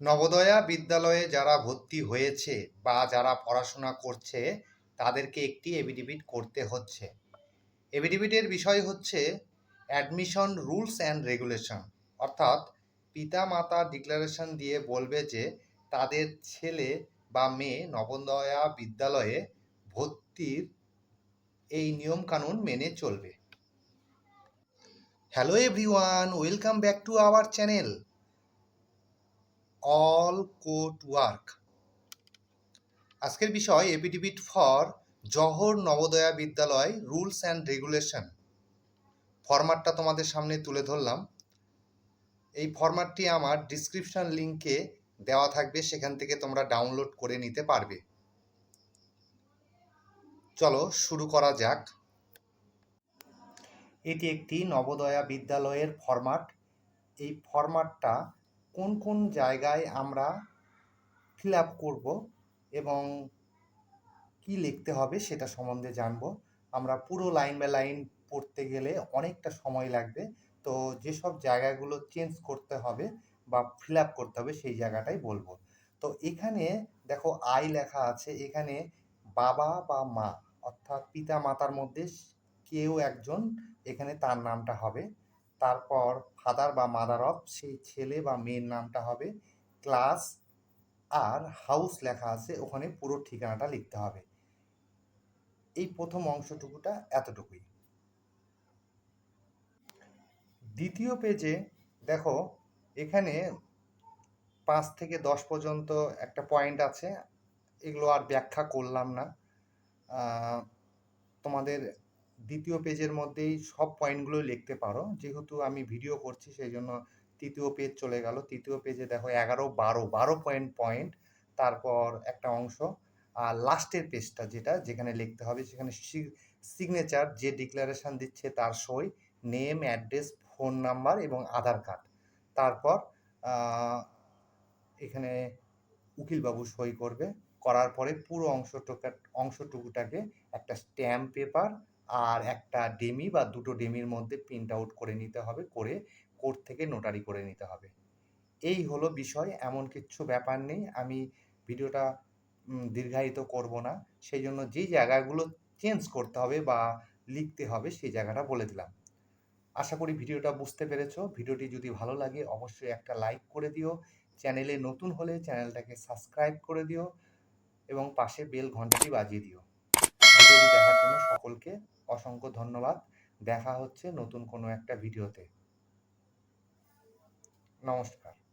নবোদয়া বিদ্যালয়ে যারা ভর্তি হয়েছে বা যারা পড়াশোনা করছে, তাদেরকে একটি এভিডেভিট করতে হচ্ছে। এভিডেভিটের বিষয় হচ্ছে অ্যাডমিশন রুলস অ্যান্ড রেগুলেশন। অর্থাৎ পিতা মাতা ডিক্লারেশন দিয়ে বলবে যে, তাদের ছেলে বা মেয়ে নবোদয়া বিদ্যালয়ে ভর্তির এই নিয়মকানুন মেনে চলবে। Hello everyone welcome back to our channel all coat work. আজকের বিষয় এপিডিবিট ফর জহর নবোদয়া বিদ্যালয় রুলস অ্যান্ড রেগুলেশন। ফরম্যাটটা তোমাদের সামনে তুলে ধরলাম। এই ফরম্যাটটি আমার ডিসক্রিপশন লিংকে দেওয়া থাকবে, সেখান থেকে তোমরা ডাউনলোড করে নিতে পারবে। চলো শুরু করা যাক। এটি একটি নবোদয়া বিদ্যালয়ের ফরম্যাট। এই ফরম্যাটটা কোন কোন জায়গায় আমরা ফিল আপ করব এবং কি লিখতে হবে সেটা সম্বন্ধে জানব। আমরা পুরো লাইন বাই লাইন পড়তে গেলে অনেকটা সময় লাগবে। তো যেসব জায়গাগুলো চেঞ্জ করতে হবে বা ফিল আপ করতে হবে সেই জায়গাটাই বলব। তো এখানে দেখো আই লেখা আছে, এখানে বাবা বা মা, অর্থাৎ পিতা মাতার মধ্যে কেউ একজন, এখানে তার নামটা হবে। তারপর ফাদার বা মাদার অফ সেই ছেলে বা মেয়ের নামটা হবে ক্লাস আর হাউস লেখা আছে, ওখানে পুরো ঠিকানাটা লিখতে হবে। এই প্রথম অংশটুকুটা এতটুকুই। দ্বিতীয় পেজে দেখো, এখানে পাঁচ থেকে দশ পর্যন্ত একটা পয়েন্ট আছে, এগুলো আর ব্যাখ্যা করলাম না। তোমাদের দ্বিতীয় পেজের মধ্যেই সব পয়েন্টগুলো লিখতে পারো। যেহেতু আমি ভিডিও করছি সেই জন্য তৃতীয় পেজ চলে গেল। তৃতীয় পেজে দেখো এগারো, বারো বারো পয়েন্ট পয়েন্ট তারপর একটা অংশ। আর লাস্টের পেজটা যেটা, যেখানে লিখতে হবে, সেখানে সিগনেচার যে ডিক্লারেশন দিচ্ছে তার সই নেম অ্যাড্রেস ফোন নাম্বার এবং আধার কার্ড তারপর এখানে উকিলবাবু সই করবে। করার পরে পুরো অংশটুকা অংশটুকুটাকে একটা স্ট্যাম্প পেপার আর একটা ডেমি বা দুটো ডেমির মধ্যে প্রিন্ট আউট করে নিতে হবে, করে কোর্ট থেকে নোটারি করে নিতে হবে। এই হলো বিষয়, এমন কিচ্ছু ব্যাপার নেই। আমি ভিডিওটা দীর্ঘায়িত করব না। সেই জন্য যেই জায়গাগুলো চেঞ্জ করতে হবে বা লিখতে হবে, সেই জায়গাটা বলে দিলাম। আশা করি ভিডিওটা বুঝতে পেরেছ। ভিডিওটি যদি ভালো লাগে, অবশ্যই একটা লাইক করে দিও। চ্যানেলে নতুন হলে চ্যানেলটাকে সাবস্ক্রাইব করে দিও এবং পাশে বেল ঘন্টাটি বাজিয়ে দিও। ভিডিওটি দেখার জন্য সকলকে অসংখ্য ধন্যবাদ। দেখা হচ্ছে নতুন কোনো একটা ভিডিওতে। নমস্কার।